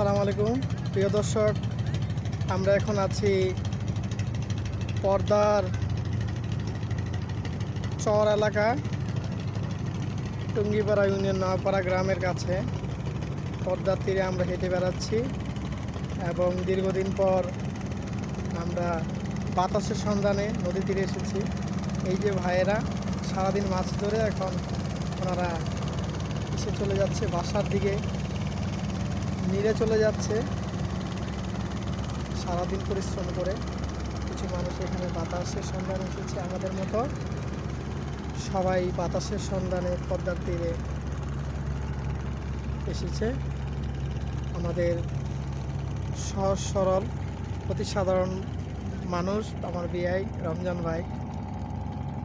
আসসালামু আলাইকুম। প্রিয় দর্শক, আমরা এখন আছি পর্দার চর এলাকা, টুঙ্গিপাড়া ইউনিয়ন নওয়াপাড়া গ্রামের কাছে। পর্দার তীরে আমরা হেঁটে বেড়াচ্ছি এবং দীর্ঘদিন পর আমরা বাতাসের সন্ধানে নদী তীরে এসেছি। এই যে ভাইয়েরা, সারাদিন মাছ ধরে এখন ওনারা এসে চলে যাচ্ছে বাসার দিকে। নিরে চলে যাচ্ছে। সারাদিন পরিশ্রম করে। কিছু মানুষ এখানে বাতাসের সন্ধানে এসেছে আমাদের মতো। সবাই বাতাসের সন্ধানে পদ্মার তীরে এসেছে। আমাদের সহজ সরল অতি সাধারণ মানুষ আমার বিয়াই রমজান ভাই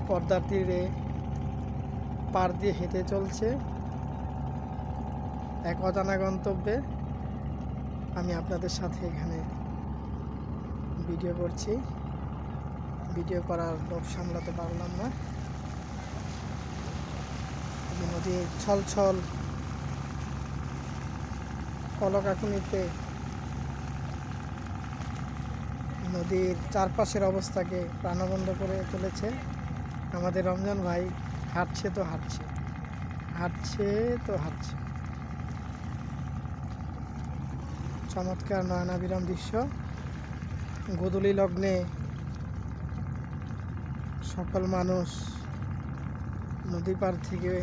পদ্মার তীরে পার দিয়ে হেঁটে চলছে। এক অজানা গন্তব্যে আমি আপনাদের সাথে এখানে ভিডিও করছি। ভিডিও করার লোভ সামলাতে পারলাম না। নদীর ছল ছল কলকাকুনিতে নদীর চারপাশের অবস্থাকে প্রাণবন্ধ করে চলেছে আমাদের রমজান ভাই হাঁটছে তো হাঁটছে। হাঁটছে তো হাঁটছে। চমৎকার নয়নাবিরাম দৃশ্য। গোধূলি লগ্নে সকল মানুষ নদী পার থেকে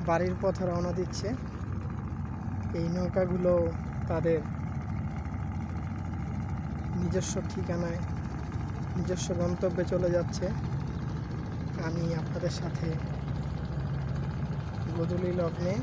বাড়ির পথে রওনা দিচ্ছে। এই নৌকাগুলো তাদের নিজস্ব ঠিকানায়, নিজস্ব গন্তব্যে চলে যাচ্ছে। আমি আপনাদের সাথে গোধূলি লগ্নে